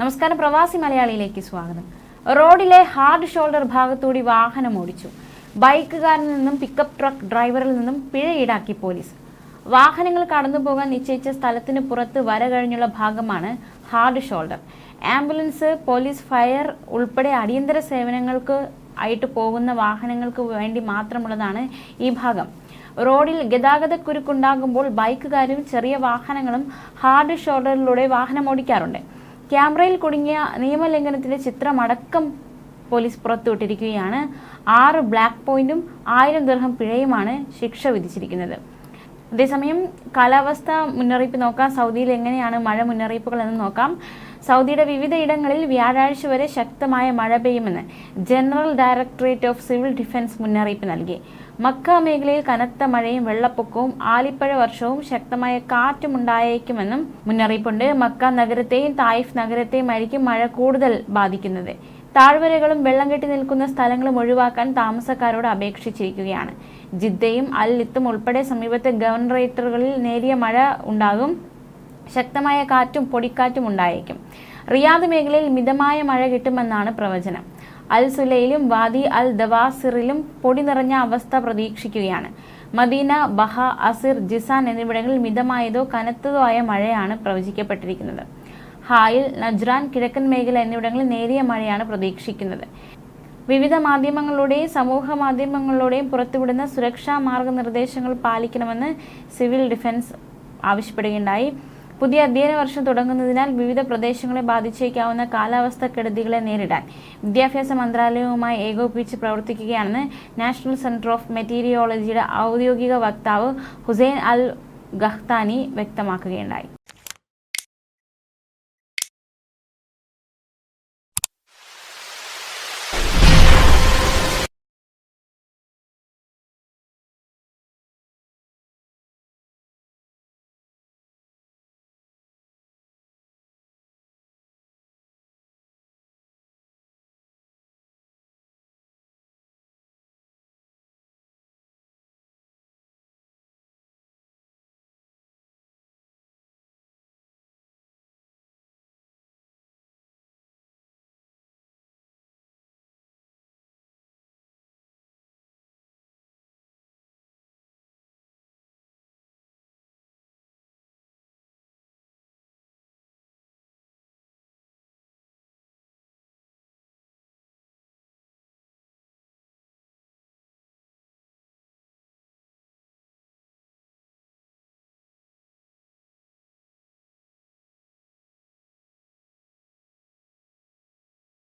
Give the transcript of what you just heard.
നമസ്കാരം പ്രവാസി മലയാളിയിലേക്ക് സ്വാഗതം. റോഡിലെ ഹാർഡ് ഷോൾഡർ ഭാഗത്തൂടി വാഹനം ഓടിച്ചു. ബൈക്കുകാരിൽ നിന്നും പിക്കപ്പ് ട്രക്ക് ഡ്രൈവറിൽ നിന്നും പിഴ ഈടാക്കി പോലീസ്. വാഹനങ്ങൾ കടന്നുപോകാൻ നിശ്ചയിച്ച സ്ഥലത്തിന് പുറത്ത് വര കഴിഞ്ഞുള്ള ഭാഗമാണ് hard shoulder. Ambulance police fire ഉൾപ്പെടെ അടിയന്തര സേവനങ്ങൾക്ക് ആയിട്ട് പോകുന്ന വാഹനങ്ങൾക്ക് വേണ്ടി മാത്രമുള്ളതാണ് ഈ ഭാഗം. റോഡിൽ ഗതാഗതക്കുരുക്കുണ്ടാകുമ്പോൾ ബൈക്കുകാരും ചെറിയ വാഹനങ്ങളും ഹാർഡ് ഷോൾഡറിലൂടെ വാഹനം ഓടിക്കാറുണ്ട്. ക്യാമറയിൽ കുടുങ്ങിയ നിയമലംഘനത്തിന്റെ ചിത്രമടക്കം പോലീസ് പുറത്തുവിട്ടിരിക്കുകയാണ്. ആറ് ബ്ലാക്ക് പോയിന്റും ആയിരം ദീർഘം പിഴയുമാണ് ശിക്ഷ വിധിച്ചിരിക്കുന്നത്. അതേസമയം കാലാവസ്ഥ മുന്നറിയിപ്പ് നോക്കാം. സൗദിയിൽ എങ്ങനെയാണ് മഴ മുന്നറിയിപ്പുകൾ എന്ന് നോക്കാം. സൗദിയുടെ വിവിധയിടങ്ങളിൽ വ്യാഴാഴ്ച വരെ ശക്തമായ മഴ പെയ്യുമെന്ന് general directorate of civil defence മുന്നറിയിപ്പ് നൽകി. മക്ക മേഖലയിൽ കനത്ത മഴയും വെള്ളപ്പൊക്കവും ആലിപ്പഴ വർഷവും ശക്തമായ കാറ്റും ഉണ്ടായേക്കുമെന്നും മുന്നറിയിപ്പുണ്ട്. മക്ക നഗരത്തെയും തായിഫ് നഗരത്തെയും ആയിരിക്കും മഴ കൂടുതൽ ബാധിക്കുന്നത്. താഴ്വരകളും വെള്ളം കെട്ടി നിൽക്കുന്ന സ്ഥലങ്ങളും ഒഴിവാക്കാൻ താമസക്കാരോട് അപേക്ഷിച്ചിരിക്കുകയാണ്. ജിദ്ദയും അൽ ലിത്തും ഉൾപ്പെടെ സമീപത്തെ ഗവർണറേറ്ററുകളിൽ നേരിയ മഴ ഉണ്ടാകും. ശക്തമായ കാറ്റും പൊടിക്കാറ്റും ഉണ്ടായേക്കും. റിയാദ് മേഖലയിൽ മിതമായ മഴ കിട്ടുമെന്നാണ് പ്രവചനം. അൽ സുലയിലും വാദി അൽ ദവാസിറിലും പൊടി നിറഞ്ഞ അവസ്ഥ പ്രതീക്ഷിക്കുകയാണ്. മദീന ബഹ അസിർ ജിസാൻ എന്നിവിടങ്ങളിൽ മിതമായതോ കനത്തതോ ആയ മഴയാണ് പ്രവചിക്കപ്പെട്ടിരിക്കുന്നത്. ഹായിൽ നജ്രാൻ കിഴക്കൻ മേഖല എന്നിവിടങ്ങളിൽ നേരിയ മഴയാണ് പ്രതീക്ഷിക്കുന്നത്. വിവിധ മാധ്യമങ്ങളുടെയും സമൂഹ മാധ്യമങ്ങളുടെയും പുറത്തുവിടുന്ന സുരക്ഷാ മാർഗനിർദ്ദേശങ്ങൾ പാലിക്കണമെന്ന് സിവിൽ ഡിഫൻസ് ആവശ്യപ്പെടുകയുണ്ടായി. പുതിയ അധ്യയന വർഷം തുടങ്ങുന്നതിനാൽ വിവിധ പ്രദേശങ്ങളെ ബാധിച്ചേക്കാവുന്ന കാലാവസ്ഥ കെടുതികളെ നേരിടാൻ വിദ്യാഭ്യാസ മന്ത്രാലയവുമായി ഏകോപിപ്പിച്ച് പ്രവർത്തിക്കുകയാണെന്ന് നാഷണൽ സെന്റർ ഓഫ് മെറ്റീരിയോളജിയുടെ ഔദ്യോഗിക വക്താവ് ഹുസൈൻ അൽ ഗഹ്താനി വ്യക്തമാക്കുകയുണ്ടായി.